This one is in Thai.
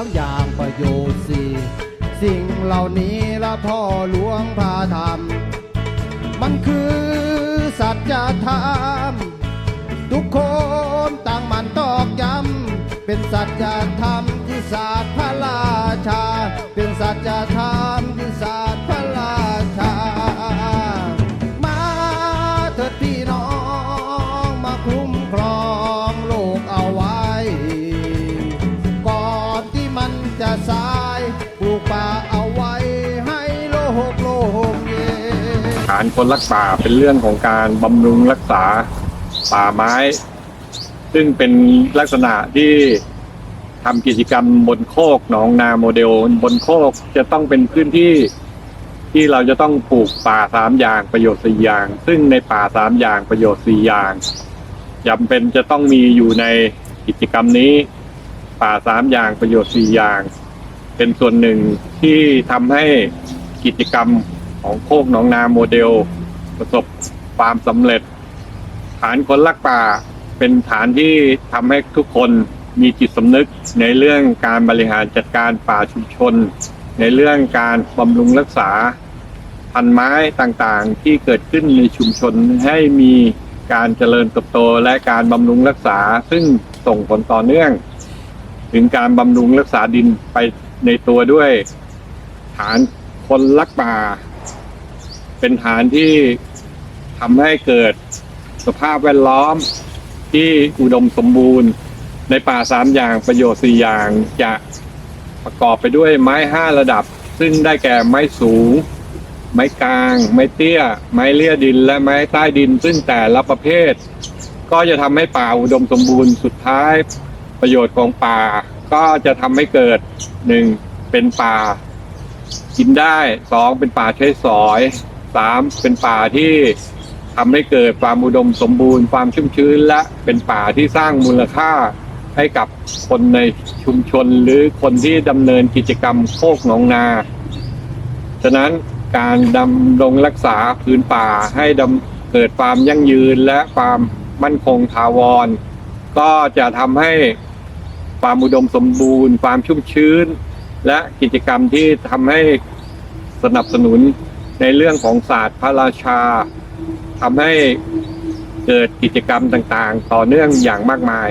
ามอย่างประโยชน์สี่สิ่งเหล่านี้ละพ่อหลวงพาทำมันคือสัจธรรม ทุกคนต่างมันตอกย้ำเป็นสัจธรรมที่ศาสตร์พระราชา เป็นสัจธรรม ปลูกป่าเอาไว้ให้โลกโลกเย็นฐานคนรักป่าเป็นเรื่องของการบำรุงรักษาป่าไม้ ซึ่งเป็นลักษณะที่ทำกิจกรรมบนโคกหนองนาโมเดล บนโคกจะต้องเป็นพื้นที่ที่เราจะต้องปลูกป่าสามอย่างประโยชน์สี่อย่าง ซึ่งในป่าสามอย่างประโยชน์สี่อย่างจำเป็นจะต้องมีอยู่ในกิจกรรมนี้ ป่าสามอย่างประโยชน์สี่อย่าง เป็นส่วนหนึ่งที่ทำให้กิจกรรมของโคกหนองนาโมเดล ประสบความสำเร็จ ฐานคนรักป่าเป็นฐานที่ทำให้ทุกคนมีจิตสำนึกในเรื่องการบริหารจัดการป่าชุมชน ในเรื่องการบำรุงรักษา พันไม้ต่างๆ ที่เกิดขึ้นในชุมชนให้มีการเจริญเติบโตและการบำรุงรักษา ซึ่งส่งผลต่อเนื่อง ถึงการบำรุงรักษาดินไป ในตัวด้วย ฐานคนรักป่า เป็นฐานที่ทำให้เกิดสภาพแวดล้อมที่อุดมสมบูรณ์ ในป่าสามอย่างประโยชน์สี่อย่างจะประกอบไปด้วยไม้ห้าระดับ ซึ่งได้แก่ไม้สูง ไม้กลาง ไม้เตี้ย ไม้เลี่ยดิน และไม้ใต้ดิน ซึ่งแต่ละประเภท ก็จะทำให้ป่าอุดมสมบูรณ์สุดท้าย ประโยชน์ของป่า ก็จะทำให้เกิดหนึ่งเป็นป่า กินได้สองเป็นป่าใช้สอยสามเป็นป่าที่ทำให้เกิดความอุดมสมบูรณ์ความชุ่มชื้น และเป็นป่าที่สร้างมูลค่าให้กับคนในชุมชนหรือคนที่ดำเนินกิจกรรมโคกหนองนา ฉะนั้นการดำรงรักษาพื้นป่าให้ดำเกิดความยั่งยืนและความมั่นคงถาวร ก็จะทำให้ ความอุดมสมบูรณ์ ความชุ่มชื้น และกิจกรรมที่ทำให้สนับสนุนในเรื่องของศาสตร์พระราชาทำให้เกิดกิจกรรมต่างๆ ต่อเนื่องอย่างมากมาย